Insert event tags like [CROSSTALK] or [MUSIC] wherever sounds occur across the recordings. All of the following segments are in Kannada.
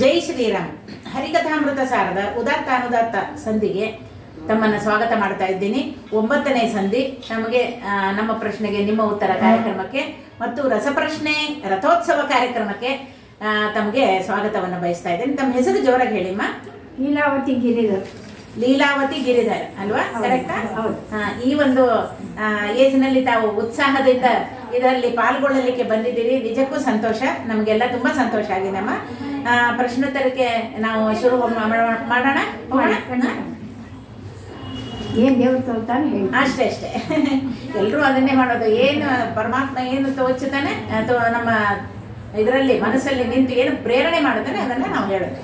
ಜೈ ಶ್ರೀರಾಮ್ ಹರಿಕಥಾಮೃತ ಸಾರದ ಉದಾತ್ತ ಅನುದಾತ್ತ ಸಂಧಿಗೆ ತಮ್ಮನ್ನು ಸ್ವಾಗತ ಮಾಡ್ತಾ ಇದ್ದೀನಿ. ಒಂಬತ್ತನೇ ಸಂಧಿ. ನಮಗೆ ನಮ್ಮ ಪ್ರಶ್ನೆಗೆ ನಿಮ್ಮ ಉತ್ತರ ಕಾರ್ಯಕ್ರಮಕ್ಕೆ ಮತ್ತು ರಸಪ್ರಶ್ನೆ ರಥೋತ್ಸವ ಕಾರ್ಯಕ್ರಮಕ್ಕೆ ತಮಗೆ ಸ್ವಾಗತವನ್ನು ಬಯಸ್ತಾ ಇದ್ದೀನಿ. ತಮ್ಮ ಹೆಸರು ಜೋರಾಗಿ ಹೇಳಿಮ್ಮ ಲೀಲಾವತಿ ಗಿರಿಧರ್. ಲೀಲಾವತಿ ಗಿರಿಧರ್ ಅಲ್ವಾ? ಕರೆಕ್ಟ್ ಈ ಒಂದು ಏಜ್ನಲ್ಲಿ ತಾವು ಉತ್ಸಾಹದಿಂದ ಇದರಲ್ಲಿ ಪಾಲ್ಗೊಳ್ಳಲಿಕ್ಕೆ ಬಂದಿದ್ದೀರಿ. ನಿಜಕ್ಕೂ ಸಂತೋಷ. ನಮಗೆಲ್ಲ ತುಂಬಾ ಸಂತೋಷ ಆಗಿದೆ ಅಮ್ಮ. ಪ್ರಶ್ನೋತ್ತರಕ್ಕೆ ನಾವು ಶುರು ಮಾಡೋಣ ಏನು ದೇವ್ರು ತೋರ್ತಾನೆ ಹೇಳಿ. ಅಷ್ಟೇ ಅಷ್ಟೇ. [LAUGHS] ಎಲ್ಲರೂ ಅದನ್ನೇ ಮಾಡೋದು. ಏನು ಪರಮಾತ್ಮ ಏನು ತೋಚುತ್ತಾನೆ ಅಥವಾ ನಮ್ಮ ಇದರಲ್ಲಿ ಮನಸ್ಸಲ್ಲಿ ನಿಂತು ಏನು ಪ್ರೇರಣೆ ಮಾಡುತ್ತಾನೆ ಅದನ್ನ ನಾವು ಹೇಳೋದು.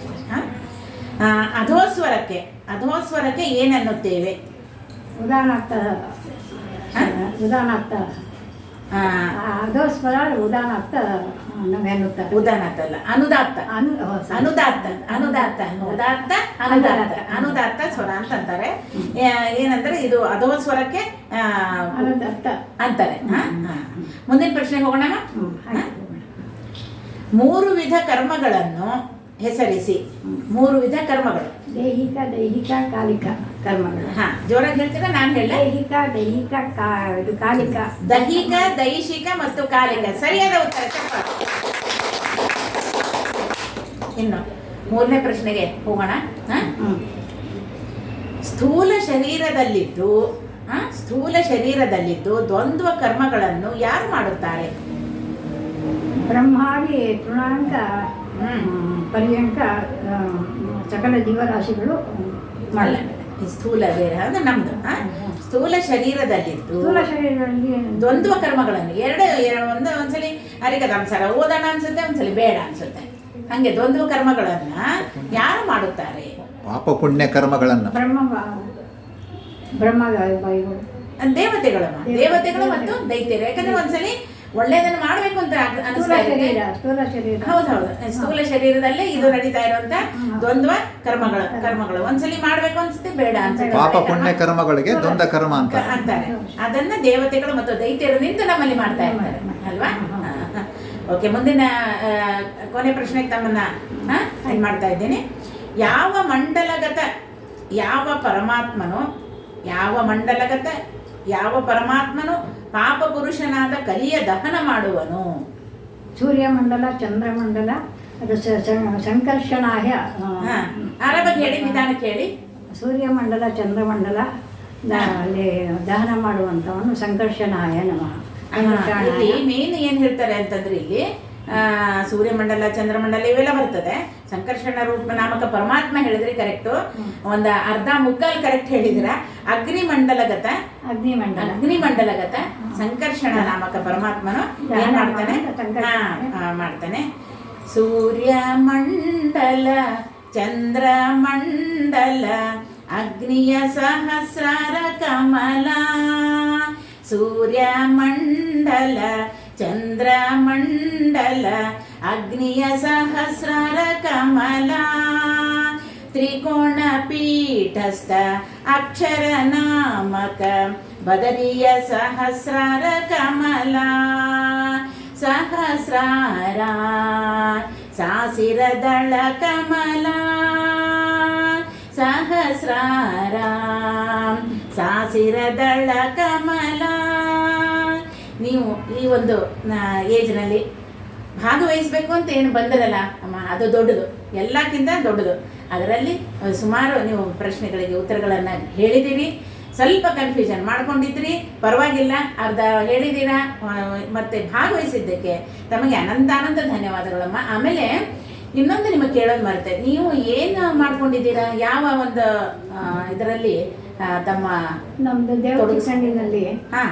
ಅಧೋಸ್ವರಕ್ಕೆ ಅಧೋಸ್ವರಕ್ಕೆ ಏನನ್ನುತ್ತೇವೆ ಉದಾಹರಣಾರ್ಥ? ಉದಾಹರಣಾರ್ಥ ಉದಾಹರಣಾರ್ಥ ನಾವೇನುತ್ತಾರೆ ಉದಾನತ ಅಲ್ಲ ಅನುದಾತ್ತ. ಅನು. ಅನುದಾತ್ತ ಅನುದಾತ್ತ ಉದಾತ್ತ ಅನುದಾತ್ತ. ಅನುದಾತ್ತ. ಸ್ವರ ಅಂತ ಅಂತಾರೆ. ಏ- ಏನಂದ್ರೆ ಇದು ಅಧೋ ಸ್ವರಕ್ಕೆ ಅನುದಾತ್ತ. ಅಂತಾರೆ. ಮುಂದಿನ ಪ್ರಶ್ನೆಗೆ ಹೋಗೋಣ? ಮೂರು ವಿಧ ಕರ್ಮಗಳನ್ನು ಹೆಸರಿಸಿ. ಮೂರು ವಿಧ ಕರ್ಮಗಳು. ದೈಹಿಕ ದೈಹಿಕ ಕಾಲಿಕ. ಕರ್ಮಗಳು. ಹಾ ಜೋರಾಗಿ ಹೇಳ್ತೀರಾ? ನಾನು ಹೇಳ ದೈಹಿಕ ದೈಹಿಕ ಕಾ ಇದು ಕಾಲಿಕ. ದೈಹಿಕ ದೈಹಿಕ ಮತ್ತು ಕಾಲಿಕ. ಸರಿಯಾದ ಉತ್ತರ. ಇನ್ನು ಮೂರನೇ ಪ್ರಶ್ನೆಗೆ ಹೋಗೋಣ. ಸ್ಥೂಲ ಶರೀರದಲ್ಲಿದ್ದು ಸ್ಥೂಲ ಶರೀರದಲ್ಲಿದ್ದು ದ್ವಂದ್ವ ಕರ್ಮಗಳನ್ನು ಯಾರು ಮಾಡುತ್ತಾರೆ? ಬ್ರಹ್ಮಾದಿ. ಹ್ಮ್, ಪರ್ಯಂಕ ಸಕಲ ಜೀವರಾಶಿಗಳು ಈ ಸ್ಥೂಲ ದೇಹ ಅಂದ್ರೆ ನಮ್ದು? ಸ್ಥೂಲ ಶರೀರದಲ್ಲಿದ್ದು ಸ್ಥೂಲ ಶರೀರದಲ್ಲಿ ದ್ವಂದ್ವ ಕರ್ಮಗಳನ್ನು ಎರಡು ಎರಡು- ಒಂದು ಒಂದ್ಸಲಿ ಹರಿಕಥಾಂಸಾರ ಓದೋಣ ಅನ್ಸುತ್ತೆ ಒಂದ್ಸಲಿ ಬೇಡ ಅನ್ಸುತ್ತೆ. ಹಂಗೆ ದ್ವಂದ್ವ ಕರ್ಮಗಳನ್ನ ಯಾರು ಮಾಡುತ್ತಾರೆ? ಪಾಪ ಪುಣ್ಯ ಕರ್ಮಗಳನ್ನು. ಬ್ರಹ್ಮ ಬ್ರಹ್ಮ ದೇವತೆಗಳು ದೇವತೆಗಳು ಮತ್ತು ದೈತ್ಯರು. ಯಾಕಂದ್ರೆ ಒಂದ್ಸಲಿ ಒಳ್ಳೇದನ್ನ ಮಾಡಬೇಕು ಅಂತ ಅನಿಸ್ತಾ ಇದೆ ಸ್ಥೂಲ ಶರೀರ. ಹೌದೌದು ಸ್ಥೂಲ ಶರೀರದಲ್ಲೇ ಇದು ನಡೀತಾ ಇರುವಂತ ದ್ವಂದ್ವ ಕರ್ಮಗಳು ಕರ್ಮಗಳು. ಒಂದ್ಸಲಿ ಮಾಡ್ಬೇಕು ಅನ್ಸುತ್ತೆ ಬೇಡ ಅನ್ಸುತ್ತೆ. ಪಾಪ ಪುಣ್ಯ ಕರ್ಮಗಳಿಗೆ ದ್ವಂದ್ವ ಕರ್ಮ ಅಂತ ಅಂತಾರೆ. ಅದನ್ನ ದೇವತೆಗಳು ಮತ್ತು ದೈತ್ಯರು ನಿಂತು ನಮ್ಮಲ್ಲಿ ಮಾಡ್ತಾ ಇರ್ತಾರೆ. ಅಲ್ವಾ? ಓಕೆ ಮುಂದಿನ ಕೊನೆ ಪ್ರಶ್ನೆಗೆ ತಮ್ಮನ್ನ ಮಾಡ್ತಾ ಇದ್ದೇನೆ. ಯಾವ ಮಂಡಲಗತ ಯಾವ ಪರಮಾತ್ಮನು ಯಾವ ಮಂಡಲಗತ ಯಾವ ಪರಮಾತ್ಮನು ಪಾಪ ಪುರುಷನಾದ ಕಲಿಯ ದಹನ ಮಾಡುವನು? ಸೂರ್ಯಮಂಡಲ ಚಂದ್ರಮಂಡಲ ಅದು ಸಂಕರ್ಷಣಾಯ ಕೇಳಿ ಆರಾಮಾಗಿ ಹೇಳಿ ನಿಧಾನಕ್ಕೆ ಹೇಳಿ. ಸೂರ್ಯಮಂಡಲ ಚಂದ್ರಮಂಡಲ ಅಲ್ಲಿ ದಹನ ಮಾಡುವಂಥವನು ಸಂಕರ್ಷಣಾಯ ನಮಃ. ಇಲ್ಲಿ. ಮೇನ್ ಏನ್ ಹೇಳ್ತಾರೆ ಅಂತಂದ್ರೆ ಇಲ್ಲಿ ಸೂರ್ಯಮಂಡಲ ಚಂದ್ರಮಂಡಲ ಇವೆಲ್ಲ ಬರ್ತದೆ. ಸಂಕರ್ಷಣ ರೂಪ ನಾಮಕ ಪರಮಾತ್ಮ ಹೇಳಿದ್ರಿ ಕರೆಕ್ಟ್ ಒಂದ ಅರ್ಧ ಮುಕ್ಕಾಲ್ ಕರೆಕ್ಟ್ ಹೇಳಿದ್ರ. ಅಗ್ನಿಮಂಡಲಗತ ಅಗ್ನಿಮಂಡಲ. ಅಗ್ನಿಮಂಡಲಗತ ಸಂಕರ್ಷಣ ನಾಮಕ ಪರಮಾತ್ಮನು ಏನ್ ಮಾಡ್ತಾನೆ? ಮಾಡ್ತಾನೆ? ಸೂರ್ಯಮಂಡಲ ಚಂದ್ರಮಂಡಲ ಅಗ್ನಿಯ ಸಹಸ್ರಾರ ಕಮಲ ಸೂರ್ಯಮಂಡಲ ಚಂದ್ರಮಂಡಲ ಅಗ್ನಿಯ ಸಹಸ್ರಾರ ಕಮಲ. ಸೂರ್ಯ ಪೀಠಸ್ಥ ಅಕ್ಷರ ನಾಮಕ ಬದರಿಯ ಸಹಸ್ರಾರ ಕಮಲ ಸಹಸ್ರಾರ ಸಾಸಿರದಳ ಕಮಲ ಸಹಸ್ರಾರ ಸಾಸಿರದಳ ಕಮಲ ನೀವು ಈ ಒಂದು ಏಜ್ನಲ್ಲಿ ಭಾಗವಹಿಸಬೇಕು ಅಂತ ಏನು ಬಂದಿರಲ್ಲ ಅಮ್ಮ, ಅದು ದೊಡ್ಡದು. ಎಲ್ಲಕ್ಕಿಂತ ದೊಡ್ಡದು. ಅದರಲ್ಲಿ ಸುಮಾರು ನೀವು ಪ್ರಶ್ನೆಗಳಿಗೆ ಉತ್ತರಗಳನ್ನು ಹೇಳಿದ್ದೀರಿ ಸ್ವಲ್ಪ ಕನ್ಫ್ಯೂಷನ್ ಮಾಡ್ಕೊಂಡಿದ್ರಿ, ಪರವಾಗಿಲ್ಲ, ಅರ್ಧ ಹೇಳಿದ್ದೀರಾ ಮತ್ತೆ ಭಾಗವಹಿಸಿದ್ದಕ್ಕೆ ತಮಗೆ ಅನಂತಾನಂತ ಧನ್ಯವಾದಗಳಮ್ಮ. ಆಮೇಲೆ ಇನ್ನೊಂದು ನಿಮಗೆ ಕೇಳೋದು ಮರೆತೆ, ನೀವು ಏನು ಮಾಡ್ಕೊಂಡಿದ್ದೀರಾ? ಯಾವ ಒಂದು ಇದರಲ್ಲಿ ತಮ್ಮ ನಮ್ದು ದೇವಚಿಕ್ಕಹಳ್ಳಿನಲ್ಲಿ ಹಾ.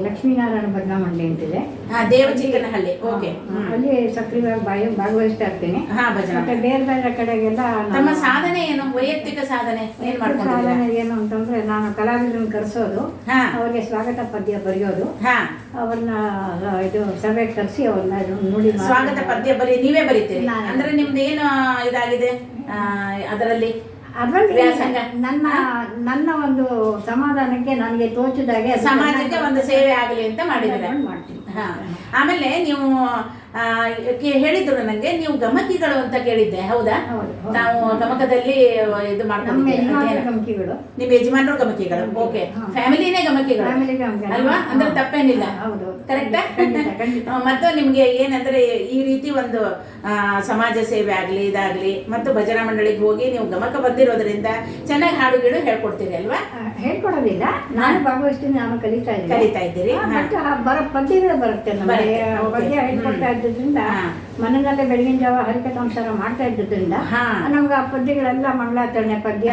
ಲಕ್ಷ್ಮೀನಾರಾಯಣ ಭಜನಾ ಮಂಡಳಿ ಅಂತಿದೆ. ಹಾ ದೇವಚಿಕ್ಕನಹಳ್ಳಿ ಓಕೆ ಅಲ್ಲಿ ಸಕ್ರಿಯವಾಗಿ ಬಾಯಿ ಭಾಗವಹಿಸ್ತಾ ಇರ್ತೀನಿ. ಹಾ ಭಜನೆ ಮತ್ತೆ ಬೇರೆ ಬೇರೆ ಕಡೆಗೆಲ್ಲ ತಮ್ಮ ಸಾಧನೆ ಏನು? ವೈಯಕ್ತಿಕ ಸಾಧನೆ ಏನ್ ಸಾಧನೆ ಏನು ಅಂತಂದ್ರೆ ನಾನು ಕಲಾವಿದರನ್ನ ಕರೆಸೋದು ಹಾ. ಅವ್ರಿಗೆ ಸ್ವಾಗತ ಪದ್ಯ ಬರೆಯೋದು ಹಾ. ಅವ್ರನ್ನ ಇದು ಸಭೆ ಕರೆಸಿ ಅವ್ರನ್ನ ನೋಡಿ ಸ್ವಾಗತ ಪದ್ಯ ಬರೀ ನೀವೇ ಬರೀತೀರಿ. ಅಂದ್ರೆ ನಿಮ್ದು ಏನು ಇದಾಗಿದೆ? ಅದರಲ್ಲಿ ಅದ್ರಲ್ಲಿ. ನನ್ನ ನನ್ನ ಒಂದು ಸಮಾಧಾನಕ್ಕೆ ನನಗೆ ತೋಚಿದಾಗೆ ಸಮಾಜಕ್ಕೆ ಒಂದು ಸೇವೆ ಆಗಲಿ ಅಂತ ಮಾಡಿದ್ರೆ ಮಾಡ್ತೀನಿ. ಆಮೇಲೆ ನೀವು ಹೇಳಿದ್ರು ನನಗೆ ನೀವು ಗಮಕಿಗಳು ಅಂತ ಕೇಳಿದ್ದೆ ಹೌದಾ. ನಾವು ಗಮಕದಲ್ಲಿ ಇದು ಮಾಡ್ಕೊಂಡಿದ್ದೀವಿ. ಗಮಕಿಗಳು. ನಿಮ್ಮ ಯಜಮಾನರು ಗಮಕಿಗಳು. ಓಕೆ. ಫ್ಯಾಮಿಲಿನೇ ಗಮಕಿಗಳು. ಅಲ್ವಾ? ಅಂದ್ರೆ ತಪ್ಪೇನಿಲ್ಲ. ಕರೆಕ್ಟಾ. ಮತ್ತು ನಿಮ್ಗೆ ಏನಂದ್ರೆ ಈ ರೀತಿ ಒಂದು ಸಮಾಜ ಸೇವೆ ಆಗಲಿ ಇದಾಗ್ಲಿ ಮತ್ತು ಭಜನಾ ಮಂಡಳಿಗೆ ಹೋಗಿ ನೀವು ಗಮಕ ಬಂದಿರೋದ್ರಿಂದ ಚೆನ್ನಾಗಿ ಹಾಡು ಗೀಡು ಹೇಳ್ಕೊಡ್ತೀರಿ ಅಲ್ವಾ? ಹೇಳ್ಕೊಡೋದಿಲ್ಲ. ನಾನು ಭಾಗವಹಿಸ್ತೀನಿ ನಾನು ಕಲಿತಾ ಇದ್ದೀನಿ. ಕಲಿತಾ ಇದ್ದೀರಿ. ಬಟ್ ಬರೋ ಪದ್ಯಗಳು ಬರುತ್ತೆ ನಮಗೆ. ಪದ್ಯ ಹೇಳ್ಕೊಡ್ತಾ ಇದ್ದಿದ್ರಿಂದ ಹಾ. ಮನೆಯಲ್ಲೇ ಬೆಳಗಿನ ಜಾವ ಹರಿಕಥಾಂಸಾರ ಮಾಡ್ತಾ ಇದ್ದಿದ್ದರಿಂದ ಹಾ. ನಮ್ಗೆ ಆ ಪದ್ಯಗಳೆಲ್ಲ ಮಂಗಳಾಚರಣೆ ಪದ್ಯ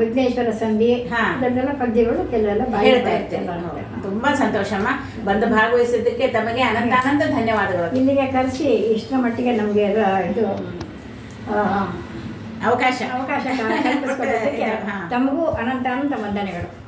ವಿಘ್ನೇಶ್ವರ ಸಂಧಿ ಅದನ್ನೆಲ್ಲ ಪದ್ಯಗಳು ಕೆಲವೆಲ್ಲ ಹೇಳ್ತಾ. ಇರ್ತೀರಿ. ಸಂತೋಷಮ್ಮ ಬಂದು ಭಾಗವಹಿಸಿದ್ದಕ್ಕೆ ತಮಗೆ ಅನಂತ ಅನಂತ ಧನ್ಯವಾದಗಳು. ಇಲ್ಲಿಗೆ ಕರೆಸಿ ಇಷ್ಟರ ಮಟ್ಟಿಗೆ ನಮಗೆ ಇದು ಅವಕಾಶ. ಅವಕಾಶ. [LAUGHS] ತಮಗೂ ಅನಂತ ಅನಂತ ವಂದನೆಗಳು.